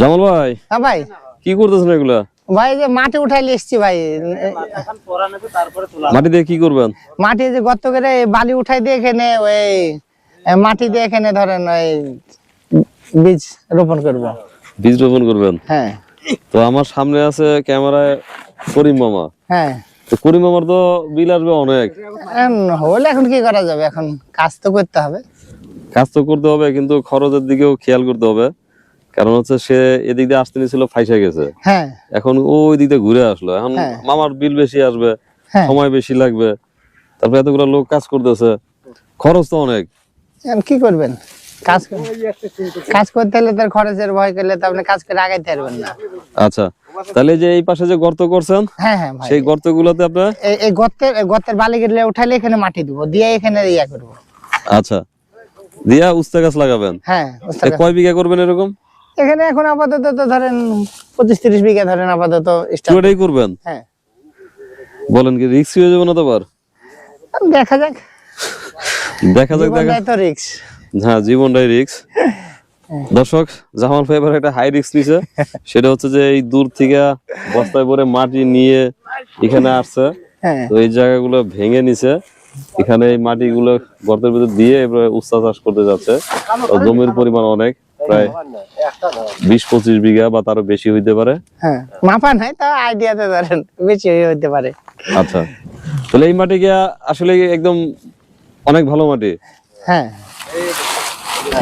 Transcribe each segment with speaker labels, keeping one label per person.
Speaker 1: জামাল ভাই
Speaker 2: হ্যাঁ ভাই।
Speaker 1: কি করতেছেন এগুলা?
Speaker 2: ভাই যে মাটি উঠাইলে এসছি ভাই।
Speaker 1: মাটি দিয়ে কি করবেন?
Speaker 2: মাটি যে গর্ত করে বালি উঠাই দিয়ে এখানে ওই মাটি দিয়ে এখানে ধরেন ওই বীজ রোপণ করব।
Speaker 1: বীজ রোপণ করবেন?
Speaker 2: হ্যাঁ।
Speaker 1: তো আমার সামনে আছে ক্যামেরায় করিম মামা।
Speaker 2: হ্যাঁ।
Speaker 1: তো করিম মামার তো বিল আসবে অনেক।
Speaker 2: এখন হলে এখন কি করা যাবে? এখন কাজ তো করতে হবে।
Speaker 1: কাজ তো করতে হবে কিন্তু খরচের দিকেও খেয়াল করতে হবে। কারণ হচ্ছে সে এদিক দিয়ে আসতে নিয়েছিল ফাইসা গেছে।
Speaker 2: হ্যাঁ।
Speaker 1: এখন ওই দিক দিয়ে ঘুরে আসলো। এখন
Speaker 2: হ্যাঁ।
Speaker 1: মামার বিল বেশি আসবে
Speaker 2: হ্যাঁ।
Speaker 1: সময় বেশি লাগবে। তারপরে এতগুলো লোক কাজ করতেছে। খরচ তো অনেক।
Speaker 2: এখন কি করবেন? কাজ কাজ করতে হলে তার খরচের ভয় করলে তো আপনি কাজ করে আগাইতে পারবেন না।
Speaker 1: আচ্ছা তাহলে যে এই পাশে যে গর্ত করছেন
Speaker 2: হ্যাঁ হ্যাঁ
Speaker 1: সেই গর্তগুলোতে
Speaker 2: এই- গর্তের গর্তের বালি গেলে এখানে মাটি দিব। দিয়ে এখানে ইয়া করব।
Speaker 1: আচ্ছা দিয়া উস্তা গাছ লাগাবেন।
Speaker 2: হ্যাঁ।
Speaker 1: কয় বিঘা করবেন এরকম?
Speaker 2: এখানে এখন আপাতত তো ধরেন পঁচিশ তিরিশ বিঘা ধরেন আপাতত।
Speaker 1: পুরোটাই করবেন?
Speaker 2: হ্যাঁ।
Speaker 1: বলেন কি রিক্স হয়ে যাবে না তো আবার?
Speaker 2: দেখা যাক।
Speaker 1: দেখা যাক দেখা
Speaker 2: তো রিক্স
Speaker 1: হ্যাঁ জীবনটাই রিক্স দর্শক জামাল ফাইবার একটা হাই রিক্স নিছে। সেটা হচ্ছে যে এই দূর থেকে বস্তায় ভরে মাটি নিয়ে এখানে আসছে।
Speaker 2: হ্যাঁ।
Speaker 1: তো এই জায়গাগুলো ভেঙে নিছে। এখানে এই মাটিগুলো গর্তের ভিতর দিয়ে এবারে উস্তা চাষ করতে যাচ্ছে। জমির পরিমাণ অনেক। প্রায় বিশ পঁচিশ বিঘা বা তারও বেশি হইতে পারে।
Speaker 2: হ্যাঁ মাপা নাই তা আইডিয়াতে ধরেন বেশি হইতে পারে।
Speaker 1: আচ্ছা তাহলে এই মাটি গিয়া আসলে একদম অনেক ভালো মাটি।
Speaker 2: হ্যাঁ।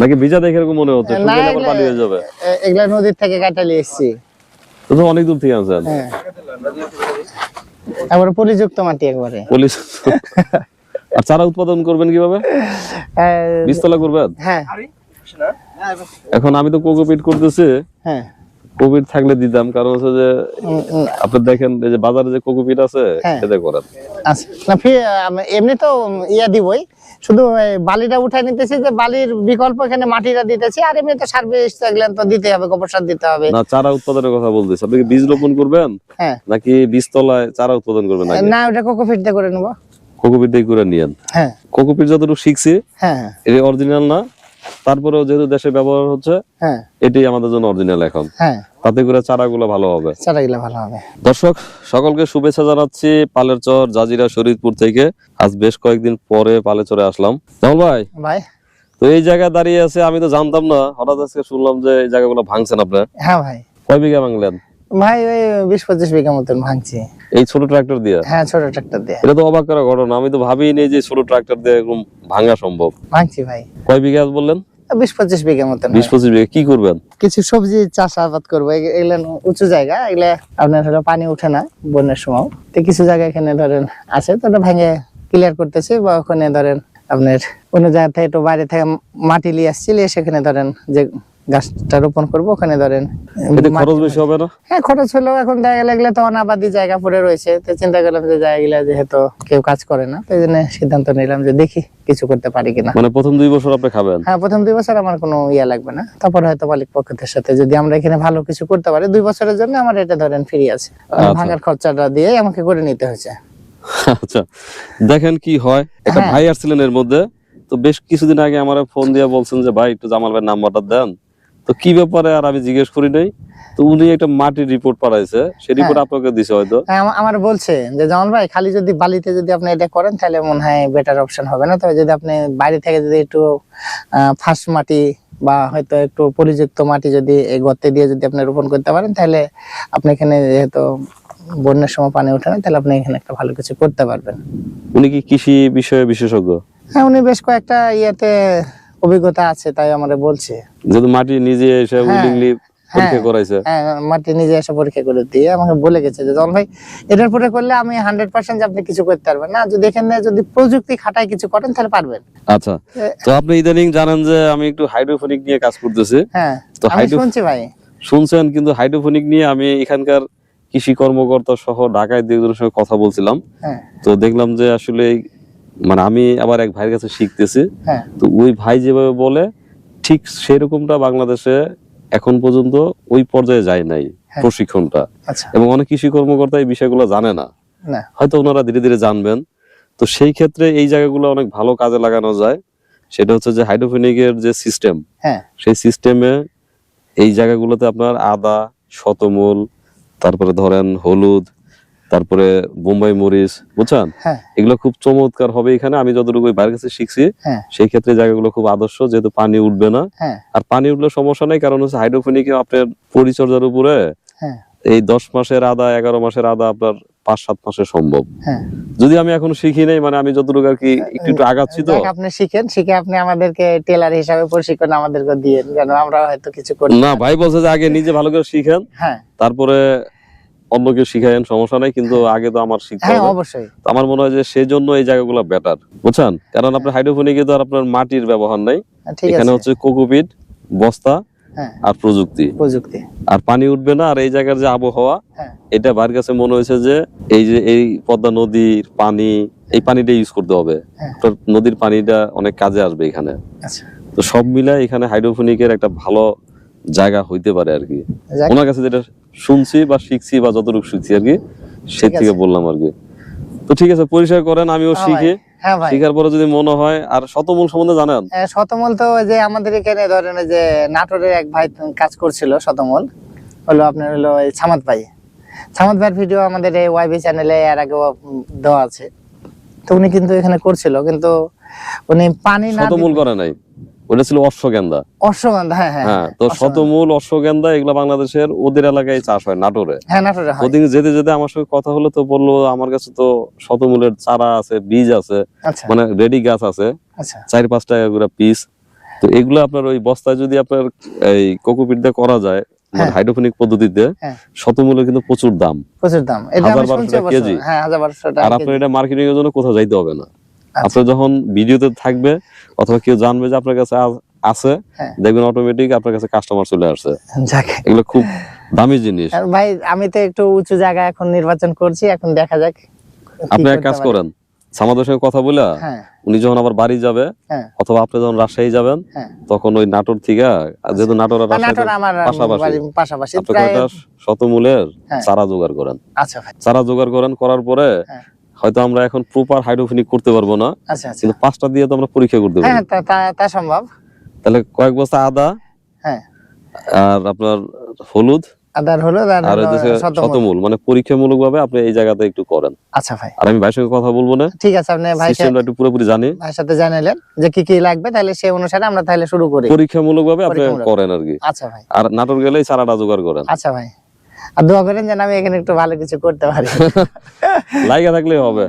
Speaker 1: নাকি ভিজা দেখে এরকম মনে হচ্ছে? শুকিয়ে আবার পানি হয়ে যাবে।
Speaker 2: এগুলা নদীর থেকে কাটালি এসছি।
Speaker 1: তো অনেক দূর থেকে আনছেন।
Speaker 2: হ্যাঁ। একবারে পলিযুক্ত মাটি একবারে।
Speaker 1: পুলিশ আর চারা উৎপাদন করবেন কীভাবে?
Speaker 2: হ্যাঁ,
Speaker 1: বীজতলা করবেন?
Speaker 2: হ্যাঁ।
Speaker 1: এখন আমি তো কোকোপিট করতেছি।
Speaker 2: হ্যাঁ।
Speaker 1: কোভিড থাকলে দিতাম কারণ হচ্ছে যে আপনি দেখেন এই যে বাজারে যে কোকোপিট আছে
Speaker 2: হ্যাঁ।
Speaker 1: সেটা করেন।
Speaker 2: আচ্ছা। না ফি এমনি তো ইয়া দিবই। শুধু বালিটা উঠাই নিতেছি যে বালির বিকল্প এখানে মাটিটা দিতেছি আর এমনি তো সার বিষ এগুলো তো দিতে হবে গোবর সার দিতে হবে।
Speaker 1: না চারা উৎপাদনের কথা বলতেছি। আপনি কি বীজ রোপণ করবেন?
Speaker 2: হ্যাঁ।
Speaker 1: নাকি বীজ তলায় চারা উৎপাদন করবেন আগে
Speaker 2: না ওটা কোকোপিট দিয়ে করে নেব।
Speaker 1: কোকোপিট দিয়ে করে নিয়েন।
Speaker 2: হ্যাঁ।
Speaker 1: কোকোপিট যতটুকু শিখছি
Speaker 2: হ্যাঁ হ্যাঁ,
Speaker 1: এটা অরিজিনাল না? তারপরেও যেহেতু দেশে ব্যবহার হচ্ছে
Speaker 2: হ্যাঁ।
Speaker 1: এটাই আমাদের জন্য অরিজিনাল এখন।
Speaker 2: হ্যাঁ।
Speaker 1: তাতে করে চারাগুলো ভালো হবে।
Speaker 2: চারাগুলো ভালো হবে।
Speaker 1: দর্শক সকলকে শুভেচ্ছা জানাচ্ছি পালের চর জাজিরা শরীরপুর থেকে। আজ বেশ কয়েকদিন পরে পালে চরে আসলাম। জামাল ভাই
Speaker 2: ভাই।
Speaker 1: তো এই জায়গায় দাঁড়িয়ে আছে আমি তো জানতাম না। হঠাৎ আজকে শুনলাম যে এই জায়গাগুলো ভাঙছেন আপনার
Speaker 2: হ্যাঁ ভাই।
Speaker 1: কয় বিঘা ভাঙলেন?
Speaker 2: ভাই ওই বিশ পঁচিশ বিঘা মতন ভাঙছি।
Speaker 1: এই ছোট ট্রাক্টর দিয়ে?
Speaker 2: হ্যাঁ ছোট ট্রাক্টর দিয়ে।
Speaker 1: এটা তো অবাক করা ঘটনা। আমি তো ভাবিই নেই যে ছোট ট্রাক্টর দিয়ে এরকম ভাঙা সম্ভব।
Speaker 2: ভাঙছি ভাই।
Speaker 1: কয় বিঘা বললেন?
Speaker 2: বিশ পঁচিশ বিঘা মতন
Speaker 1: বিশ পঁচিশ বিঘা কি করবেন?
Speaker 2: কিছু সবজি চাষাবাদ করব। এগ- এগুলা উঁচু জায়গা এগুলা আপনার ধরো পানি উঠে না বন্যার সময়। তো কিছু জায়গা এখানে ধরেন আছে তো ভেঙে ক্লিয়ার করতেছি বা ওখানে ধরেন আপনার অন্য জায়গা থেকে একটু বাইরে থেকে মাটি নিয়ে আসছি সেখানে ধরেন যে গাছটা রোপণ করব ওখানে ধরেন
Speaker 1: খরচ বেশি হবে না?
Speaker 2: হ্যাঁ খরচ হলেও এখন দেখা গেলে তো অনাবাদি জায়গা পড়ে রয়েছে। তো চিন্তা করলাম যে জায়গাগুলো যেহেতু কেউ কাজ করে না তো জন্য সিদ্ধান্ত নিলাম যে দেখি কিছু করতে পারি কিনা।
Speaker 1: মানে প্রথম দুই বছর আপনি খাবেন?
Speaker 2: হ্যাঁ প্রথম দুই বছর আমার কোনো ইয়া লাগবে না। তারপর হয়তো মালিক পক্ষের সাথে যদি আমরা এখানে ভালো কিছু করতে পারি দুই বছরের জন্য আমার এটা ধরেন ফ্রি আছে।
Speaker 1: আচ্ছা।
Speaker 2: ভাঙার খরচাটা দিয়ে আমাকে করে নিতে হয়েছে।
Speaker 1: আচ্ছা দেখেন কি হয়। একটা
Speaker 2: হ্যাঁ।
Speaker 1: ভাই আসছিলেন এর মধ্যে তো বেশ কিছুদিন আগে আমার ফোন দিয়ে বলছেন যে ভাই একটু জামাল ভাই নাম্বারটা দেন। তো কি ব্যাপারে আর আমি জিজ্ঞেস করি নাই? তো উনি একটা মাটির রিপোর্ট পাঠাইছে সেই রিপোর্ট আপনাকে দিছে হয়তো।
Speaker 2: হ্যাঁ, আমার বলছে যে জামান ভাই খালি যদি বালিতে যদি আপনি এটা করেন তাহলে মনে হয় বেটার অপশন হবে না। তবে যদি আপনি বাইরে থেকে যদি একটু ফার্স্ট মাটি বা হয়তো একটু পরিযুক্ত মাটি যদি এই গর্তে দিয়ে যদি আপনি রোপণ করতে পারেন তাহলে আপনি এখানে যেহেতু বন্যার সময় পানি ওঠে না তাহলে আপনি এখানে একটা ভালো কিছু করতে পারবেন।
Speaker 1: উনি কি কৃষি বিষয়ে বিশেষজ্ঞ?
Speaker 2: হ্যাঁ উনি বেশ কয়েকটা ইয়েতে অভিজ্ঞতা আছে তাই আমারে বলছে।
Speaker 1: যেহেতু মাটি নিজে এসে
Speaker 2: হ্যাঁ,
Speaker 1: উইলিংলি পরীক্ষা করাইছে।
Speaker 2: হ্যাঁ মাটি নিজে এসে পরীক্ষা করে দিয়ে আমাকে বলে গেছে যে জন ভাই এটার পরে করলে আমি হান্ড্রেড পার্সেন্ট আপনি কিছু করতে পারবেন না। যদি এখানে যদি প্রযুক্তি খাটায় কিছু করেন তাহলে পারবেন।
Speaker 1: আচ্ছা তো আপনি ইদানিং জানেন যে আমি একটু হাইড্রোফোনিক নিয়ে কাজ করতেছি।
Speaker 2: হ্যাঁ
Speaker 1: তো
Speaker 2: শুনছি ভাই।
Speaker 1: শুনছেন কিন্তু হাইড্রোফোনিক নিয়ে আমি এখানকার কৃষি কর্মকর্তা সহ ঢাকায় দুজনের সঙ্গে কথা বলছিলাম।
Speaker 2: হ্যাঁ।
Speaker 1: তো দেখলাম যে আসলে মানে আমি আবার এক ভাইয়ের কাছে শিখতেছি।
Speaker 2: হ্যাঁ।
Speaker 1: তো ওই ভাই যেভাবে বলে ঠিক সেরকমটা বাংলাদেশে এখন পর্যন্ত ওই পর্যায়ে যায় নাই
Speaker 2: হ্যাঁ।
Speaker 1: প্রশিক্ষণটা।
Speaker 2: আচ্ছা।
Speaker 1: এবং অনেক কৃষি কর্মকর্তা এই বিষয়গুলো জানে না। হয়তো ওনারা ধীরে ধীরে জানবেন। তো সেই ক্ষেত্রে এই জায়গাগুলো অনেক ভালো কাজে লাগানো যায়। সেটা হচ্ছে যে হাইড্রোফোনিকের যে সিস্টেম
Speaker 2: হ্যাঁ।
Speaker 1: সেই সিস্টেমে এই জায়গাগুলোতে আপনার আদা শতমূল তারপরে ধরেন হলুদ তারপরে বোম্বাই মরিচ বুঝছেন?
Speaker 2: হ্যাঁ।
Speaker 1: এগুলো খুব চমৎকার হবে এখানে। আমি যতটুকু বাইরের কাছে শিখছি
Speaker 2: হ্যাঁ।
Speaker 1: সেই ক্ষেত্রে জায়গাগুলো খুব আদর্শ যেহেতু পানি উঠবে না।
Speaker 2: হ্যাঁ।
Speaker 1: আর পানি উঠলে সমস্যা নেই কারণ হচ্ছে হাইড্রোফোনিকে আপনার পরিচর্যার উপরে এই দশ মাসের আদা এগারো মাসের আদা আপনার পাঁচ সাত মাসে সম্ভব। যদি আমি এখন শিখি নাই মানে আমি যতটুকু আর কি একটু একটু আগাচ্ছি তো।
Speaker 2: আপনি শিখেন শিখে আপনি আমাদেরকে টেলার হিসাবে প্রশিক্ষণ আমাদেরকে দিয়ে আমরা হয়তো কিছু করি।
Speaker 1: না ভাই বলছে যে আগে নিজে ভালো করে শিখেন।
Speaker 2: হ্যাঁ।
Speaker 1: তারপরে অন্যকে শিখাইন সমস্যা নাই কিন্তু আগে তো আমার শিখতে
Speaker 2: হ্যাঁ
Speaker 1: হবে।
Speaker 2: অবশ্যই।
Speaker 1: আমার মনে হয় যে সেই জন্য এই জায়গাগুলো বেটার বুঝছেন? কারণ আপনার হাইড্রোফোনিকে তো আর আপনার মাটির ব্যবহার নাই। এখানে হচ্ছে কোকোপিট বস্তা
Speaker 2: হ্যাঁ।
Speaker 1: আর প্রযুক্তি।
Speaker 2: প্রযুক্তি।
Speaker 1: আর পানি উঠবে না আর এই জায়গার যে আবহাওয়া
Speaker 2: হ্যাঁ।
Speaker 1: এটা বাইরের কাছে মনে হয়েছে যে এই যে এই পদ্মা নদীর পানি এই পানিটা ইউজ করতে হবে।
Speaker 2: হ্যাঁ।
Speaker 1: নদীর পানিটা অনেক কাজে আসবে এখানে।
Speaker 2: আচ্ছা।
Speaker 1: তো সব মিলে এখানে হাইড্রোফোনিকের একটা ভালো জায়গা হইতে পারে আর কি। ওনার কাছে যেটা শুনছি বা শিখছি বা যতটুকু শিখছি আর কি সে থেকে বললাম আর কি। তো ঠিক আছে পরিষ্কার করেন আমিও
Speaker 2: হ্যাঁ
Speaker 1: শিখি।
Speaker 2: হ্যাঁ
Speaker 1: শিখার পরে যদি মনে হয় আর শতমূল সম্বন্ধে জানেন?
Speaker 2: শতমূল তো যে আমাদের এখানে ধরেন যে নাটোরের এক ভাই কাজ করছিল শতমূল। হলো আপনার হলো এই ছামাত ভাই। ছামাত ভাইয়ের ভিডিও আমাদের এই ওয়াইবি চ্যানেলে এর আগেও দেওয়া আছে। তো উনি কিন্তু এখানে করছিল কিন্তু উনি পানি না
Speaker 1: শতমূল করে নাই। ওটা ছিল অশ্বগন্ধা।
Speaker 2: অশ্বগন্ধা হ্যাঁ হ্যাঁ
Speaker 1: হ্যাঁ তো শতমূল অশ্বগন্ধা এগুলো বাংলাদেশের ওদের এলাকায় চাষ হয় নাটোরে।
Speaker 2: হ্যাঁ নাটোরে
Speaker 1: ওদিন যেতে যেতে আমার সঙ্গে কথা হলো তো বলল আমার কাছে তো শতমূলের চারা আছে বীজ আছে
Speaker 2: আচ্ছা।
Speaker 1: মানে রেডি গাছ আছে
Speaker 2: আচ্ছা।
Speaker 1: চার পাঁচ টাকা করে পিস তো এগুলো আপনার ওই বস্তায় যদি আপনার এই কোকোপিট দিয়ে করা যায় মানে
Speaker 2: হ্যাঁ।
Speaker 1: হাইড্রোফোনিক পদ্ধতিতে
Speaker 2: হ্যাঁ।
Speaker 1: শতমূলের কিন্তু প্রচুর দাম।
Speaker 2: প্রচুর দাম।
Speaker 1: হাজার বারোশো টাকা কেজি।
Speaker 2: হ্যাঁ
Speaker 1: আর আপনার এটা মার্কেটিং এর জন্য কোথাও যাইতে হবে না। আপনার যখন ভিডিওতে থাকবে অথবা কেউ জানবে যে আপনার কাছে আছে
Speaker 2: হ্যাঁ।
Speaker 1: দেখবেন অটোমেটিক আপনার কাছে কাস্টমার চলে আসছে। এগুলো খুব দামি জিনিস।
Speaker 2: ভাই আমি তো একটু উঁচু জায়গা এখন নির্বাচন করছি এখন দেখা যাক
Speaker 1: আপনি এক কাজ করেন সামাদের সঙ্গে কথা বলে
Speaker 2: হ্যাঁ।
Speaker 1: উনি যখন আবার বাড়ি যাবে
Speaker 2: হ্যাঁ।
Speaker 1: অথবা আপনি যখন রাজশাহী যাবেন তখন ওই নাটোর থেকে আর যেহেতু নাটোর আর পাশাপাশি।
Speaker 2: পাশাপাশি।
Speaker 1: শতমূলের। চারা জোগাড় করেন?
Speaker 2: আচ্ছা
Speaker 1: চারা জোগাড় করেন করার পরে। হয়তো আমরা এখন প্রপার হাইড্রোফিনিক করতে পারব না
Speaker 2: আচ্ছা আচ্ছা।
Speaker 1: কিন্তু পাঁচটা দিয়ে তো আমরা পরীক্ষা করতে
Speaker 2: হ্যাঁ
Speaker 1: পারি
Speaker 2: তা- তা- তা সম্ভব।
Speaker 1: তাহলে কয়েক বস্তা আদা
Speaker 2: হ্যাঁ।
Speaker 1: আর আপনার হলুদ
Speaker 2: আদার আর শতমূল।
Speaker 1: মানে পরীক্ষামূলক ভাবে আপনি এই জায়গাতে একটু করেন।
Speaker 2: আচ্ছা ভাই।
Speaker 1: আর আমি ভাইয়ের সঙ্গে কথা বলব না।
Speaker 2: ঠিক আছে আপনি ভাই
Speaker 1: একটু পুরোপুরি জানি।
Speaker 2: ভাইয়ের সাথে জানালেন যে কি কি লাগবে তাহলে সেই অনুসারে আমরা তাহলে শুরু করি।
Speaker 1: পরীক্ষামূলক ভাবে আপনি করেন আর কি।
Speaker 2: আচ্ছা ভাই।
Speaker 1: আর নাটোর গেলেই চারাটা জোগাড় করেন।
Speaker 2: আচ্ছা ভাই। আর দোয়া করেন যেন আমি এখানে একটু ভালো কিছু করতে পারি।
Speaker 1: লাইগা থাকলেই হবে।